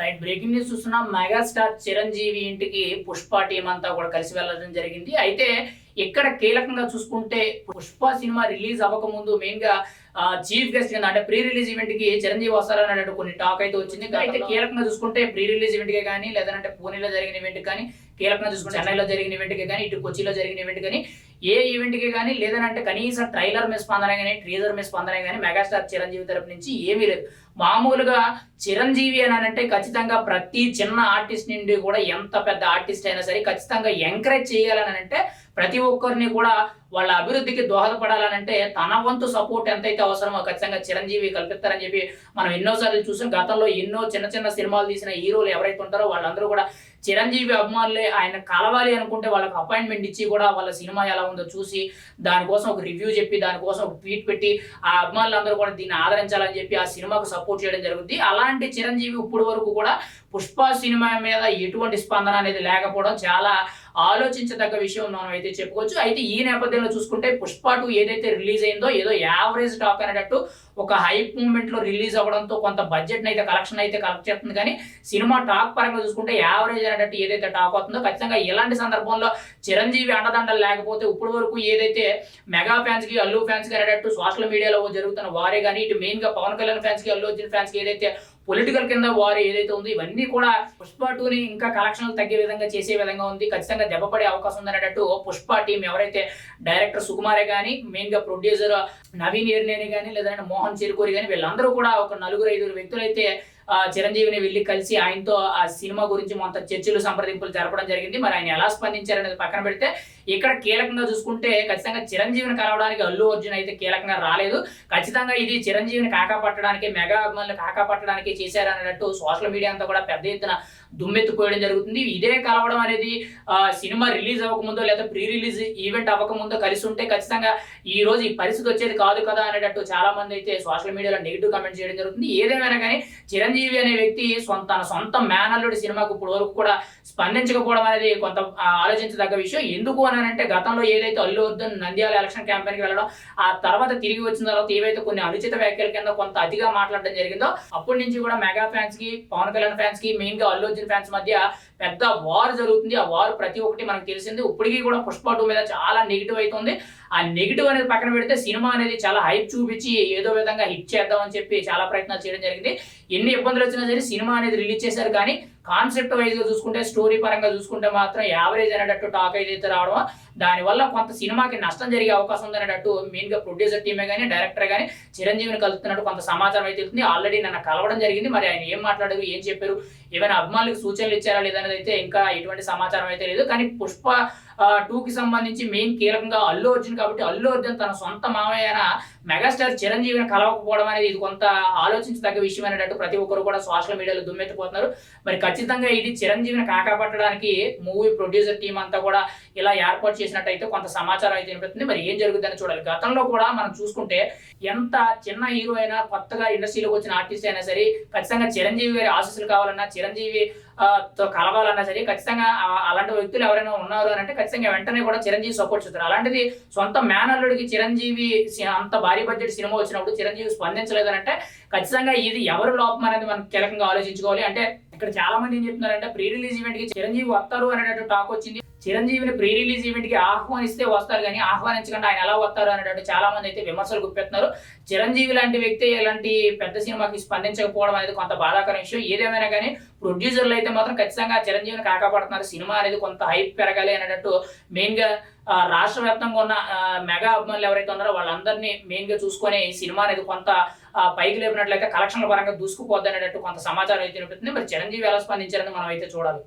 Right breaking news చూస్తున్నాం. Megastar Chiranjeevi ఇంటికి Pushpa team అంతా కూడా కలిసి వెళ్ళడం జరిగింది. అయితే ఇక్కడ కీలకంగా చూసుకుంటే పుష్ప సినిమా రిలీజ్ అవ్వకముందు మెయిన్గా చీఫ్ గెస్ట్ కింద అంటే ప్రీ రిలీజ్ ఈవెంట్కి చిరంజీవి వస్తారనేటువంటి కొన్ని టాక్ అయితే వచ్చింది. అయితే కీలకంగా చూసుకుంటే ప్రీ రిలీజ్ ఈవెంట్కి కానీ లేదంటే పూణేలో జరిగిన ఈవెంట్ కానీ కీలకంగా చూసుకుంటే చెన్నైలో జరిగిన ఈవెంట్కి కానీ ఇటు కొచ్చిలో జరిగిన ఈవెంట్ కానీ ఏ ఈవెంట్కి కానీ లేదంటే కనీసం ట్రైలర్ మీద స్పందన కానీ ట్రీజర్ మీద స్పందన కానీ మెగాస్టార్ చిరంజీవి తరపు నుంచి ఏమీ లేదు. మామూలుగా చిరంజీవి అని అంటే ఖచ్చితంగా ప్రతి చిన్న ఆర్టిస్ట్ నుండి కూడా ఎంత పెద్ద ఆర్టిస్ట్ అయినా సరే ఖచ్చితంగా ఎంకరేజ్ చేయాలని అంటే ప్రతి ఒక్కరిని కూడా వాళ్ళ అభివృద్ధికి దోహదపడాలనంటే తన వంతు సపోర్ట్ ఎంతైతే అవసరమో ఖచ్చితంగా చిరంజీవి కల్పిస్తారని చెప్పి మనం ఎన్నోసార్లు చూసాం. గతంలో ఎన్నో చిన్న చిన్న సినిమాలు తీసిన హీరోలు ఎవరైతే ఉంటారో వాళ్ళందరూ కూడా చిరంజీవి అభిమానులే ఆయన కలవాలి అనుకుంటే వాళ్ళకి అపాయింట్మెంట్ ఇచ్చి కూడా వాళ్ళ సినిమా ఎలా ఉందో చూసి దానికోసం ఒక రివ్యూ చెప్పి దానికోసం ఒక ట్వీట్ పెట్టి ఆ అభిమానులందరూ కూడా దీన్ని ఆదరించాలని చెప్పి ఆ సినిమాకు సపోర్ట్ చేయడం జరుగుతుంది అలాంటి చిరంజీవి ఇప్పుడు వరకు కూడా పుష్ప సినిమా మీద ఎటువంటి స్పందన అనేది లేకపోవడం చాలా ఆలోచించదగ్గ విషయం మనం అయితే చెప్పుకోవచ్చు. అయితే ఈ నేపథ్యంలో చూసుకుంటే పుష్ప టూ ఏదైతే రిలీజ్ అయిందో ఏదో యావరేజ్ టాక్ అనేటట్టు ఒక హైప్ మూమెంట్లో రిలీజ్ అవ్వడంతో కొంత బడ్జెట్ అయితే కలెక్షన్ అయితే కలెక్ట్ చేస్తుంది. కానీ సినిమా టాక్ పరంగా చూసుకుంటే యావరేజ్ అనేటట్టు ఏదైతే టాక్ అవుతుందో ఖచ్చితంగా ఇలాంటి సందర్భంలో చిరంజీవి అండదండలు లేకపోతే ఇప్పుడు వరకు ఏదైతే మెగా ఫ్యాన్స్కి అల్లు ఫ్యాన్స్కి అనేటట్టు సోషల్ మీడియాలో జరుగుతున్న వారే కానీ ఇటు మెయిన్గా పవన్ కళ్యాణ్ ఫ్యాన్స్కి అల్లు అర్జున్ ఫ్యాన్స్కి ఏదైతే పొలిటికల్ కింద వారు ఏదైతే ఉందో ఇవన్నీ కూడా పుష్ప టూని ఇంకా కలెక్షన్లు తగ్గే విధంగా చేసే విధంగా ఉంది. ఖచ్చితంగా దెబ్బపడే అవకాశం ఉంది అనేటట్టు పుష్ప టీం ఎవరైతే డైరెక్టర్ సుకుమారే కానీ మెయిన్గా ప్రొడ్యూసర్ నవీన్ ఏర్నేని కానీ లేదంటే మోహన్ చిరుకూరి కానీ వీళ్ళందరూ కూడా ఒక నలుగురు ఐదుగురు వ్యక్తులైతే చిరంజీవిని వెళ్ళి కలిసి ఆయనతో ఆ సినిమా గురించి మొత్తం చర్చలు సంప్రదింపులు జరపడం జరిగింది. మరి ఆయన ఎలా స్పందించారనేది పక్కన పెడితే ఇక్కడ కీలకంగా చూసుకుంటే ఖచ్చితంగా చిరంజీవిని కలవడానికి అల్లు అర్జున్ అయితే కీలకంగా రాలేదు. ఖచ్చితంగా ఇది చిరంజీవిని కాకా పట్టడానికి మెగా అభిమానులు కాకా పట్టడానికి చేశారన్నట్టు సోషల్ మీడియా అంతా కూడా పెద్ద ఎత్తున దుమ్మెత్తిపోయడం జరుగుతుంది. ఇదే కలవడం అనేది ఆ, సినిమా రిలీజ్ అవ్వకముందో లేదా ప్రీ రిలీజ్ ఈవెంట్ అవ్వకముందో కలిసి ఉంటే ఖచ్చితంగా ఈ రోజు ఈ పరిస్థితి వచ్చేది కాదు కదా అనేటట్టు చాలా మంది అయితే సోషల్ మీడియాలో నెగిటివ్ కామెంట్ చేయడం జరుగుతుంది. ఏదేమైనా కానీ చిరంజీవి అనే వ్యక్తి సొంత తన సొంత మేనల్లుడి సినిమాకు ఇప్పుడు వరకు కూడా స్పందించకపోవడం అనేది కొంత ఆలోచించదగ్గ విషయం. ఎందుకు అని అంటే గతంలో ఏదైతే అల్లు అర్జున్ నంద్యాల ఎలక్షన్ క్యాంపెయిన్కి వెళ్ళడం ఆ తర్వాత తిరిగి వచ్చిన తర్వాత ఏవైతే కొన్ని అనుచిత వ్యాఖ్యల కింద కొంత అతిగా మాట్లాడడం జరిగిందో అప్పటి నుంచి కూడా మెగా ఫ్యాన్స్కి పవన్ కళ్యాణ్ ఫ్యాన్స్కి మెయిన్గా అల్లు అర్జున్ ఫ్యాన్స్ మధ్య పెద్ద వార్ జరుగుతుంది. ఆ వార్ ప్రతి ఒక్కటి మనకు తెలిసింది. ఇప్పటికీ కూడా పుష్ప టూ మీద చాలా నెగిటివ్ అవుతుంది ఆ నెగిటివ్ అనేది పక్కన పెడితే సినిమా అనేది చాలా హైప్ చూపించి ఏదో విధంగా హిట్ చేద్దామని చెప్పి చాలా ప్రయత్నాలు చేయడం జరిగింది. ఎన్ని ఇబ్బందులు వచ్చినా సరే సినిమా అనేది రిలీజ్ చేశారు. కానీ కాన్సెప్ట్ వైజ్గా చూసుకుంటే స్టోరీ పరంగా చూసుకుంటే మాత్రం యావరేజ్ అనేటట్టు టాక్ ఏదైతే రావడం దానివల్ల కొంత సినిమాకి నష్టం జరిగే అవకాశం ఉంది అనేటట్టు మెయిన్గా ప్రొడ్యూసర్ టీమే కానీ డైరెక్టర్ కానీ చిరంజీవిని కలుస్తున్నట్టు కొంత సమాచారం అయితే వెళ్తుంది ఆల్రెడీ నన్ను కలవడం జరిగింది. మరి ఆయన ఏం మాట్లాడారు ఏం చెప్పారు ఏమైనా అభిమానులకు సూచనలు ఇచ్చారా లేదనేది అయితే ఇంకా ఎటువంటి సమాచారం అయితే లేదు. కానీ పుష్ప టూ కి సంబంధించి మెయిన్ కీలకంగా అల్లు అర్జున్ కాబట్టి అల్లు అర్జున్ తన సొంత మామయ్య మెగాస్టార్ చిరంజీవిని కలవకపోవడం అనేది ఇది కొంత ఆలోచించదగ్గ విషయం అనేటట్టు ప్రతి ఒక్కరు కూడా సోషల్ మీడియాలో దుమ్మెత్తిపోతున్నారు. మరి ఖచ్చితంగా ఇది చిరంజీవిని కాకాపట్టడానికి మూవీ ప్రొడ్యూసర్ టీం అంతా కూడా ఇలా ఏర్పాటు చేసినట్టయితే కొంత సమాచారం అయితే వినిపిస్తుంది. మరి ఏం జరుగుతుందని చూడాలి. గతంలో కూడా మనం చూసుకుంటే ఎంత చిన్న హీరో అయినా కొత్తగా ఇండస్ట్రీలోకి వచ్చిన ఆర్టిస్ట్ అయినా సరే ఖచ్చితంగా చిరంజీవి గారి ఆశీస్సులు కావాలన్నా చిరంజీవి తో కలవాలన్నా సరే ఖచ్చితంగా అలాంటి వ్యక్తులు ఎవరైనా ఉన్నారు అని అంటే ఖచ్చితంగా వెంటనే కూడా చిరంజీవి సపోర్ట్ చేస్తారు. అలాంటిది సొంత మేనల్లుడికి చిరంజీవి అంత భారీ బడ్జెట్ సినిమా వచ్చినప్పుడు చిరంజీవి స్పందించలేదని అంటే ఖచ్చితంగా ఇది ఎవరు లోపం అనేది మనం కీలకంగా ఆలోచించుకోవాలి. అంటే ఇక్కడ చాలా మంది ఏం చెప్తున్నారంటే ప్రీ రిలీజ్ ఈవెంట్కి చిరంజీవి వస్తారు అనేటట్టు టాక్ వచ్చింది. చిరంజీవిని ప్రీ రిలీజ్ ఈవెంట్కి ఆహ్వానిస్తే వస్తారు కానీ ఆహ్వానించకుండా ఆయన ఎలా వస్తారు అనేటట్టు చాలా మంది అయితే విమర్శలు గుప్పెత్తున్నారు. చిరంజీవి లాంటి వ్యక్తి ఇలాంటి పెద్ద సినిమాకి స్పందించకపోవడం అనేది కొంత బాధాకర విషయం. ఏదేమైనా కానీ ప్రొడ్యూసర్లు అయితే మాత్రం ఖచ్చితంగా చిరంజీవిని కాకాపడుతున్నారు సినిమా అనేది కొంత హైప్ పెరగాలి అనేటట్టు మెయిన్గా ఆ, రాష్ట్ర వ్యాప్తంగా ఉన్న మెగా అభిమానులు ఎవరైతే ఉన్నారో వాళ్ళందరినీ మెయిన్గా చూసుకొని ఈ సినిమా అనేది కొంత పైకి లేపినట్లయితే కలెక్షన్ల పరంగా దూసుకుపోద్ది అనేటట్టు కొంత సమాచారం అయితే వినిపిస్తుంది మరి చిరంజీవి ఎలా స్పందించారని మనం అయితే చూడాలి.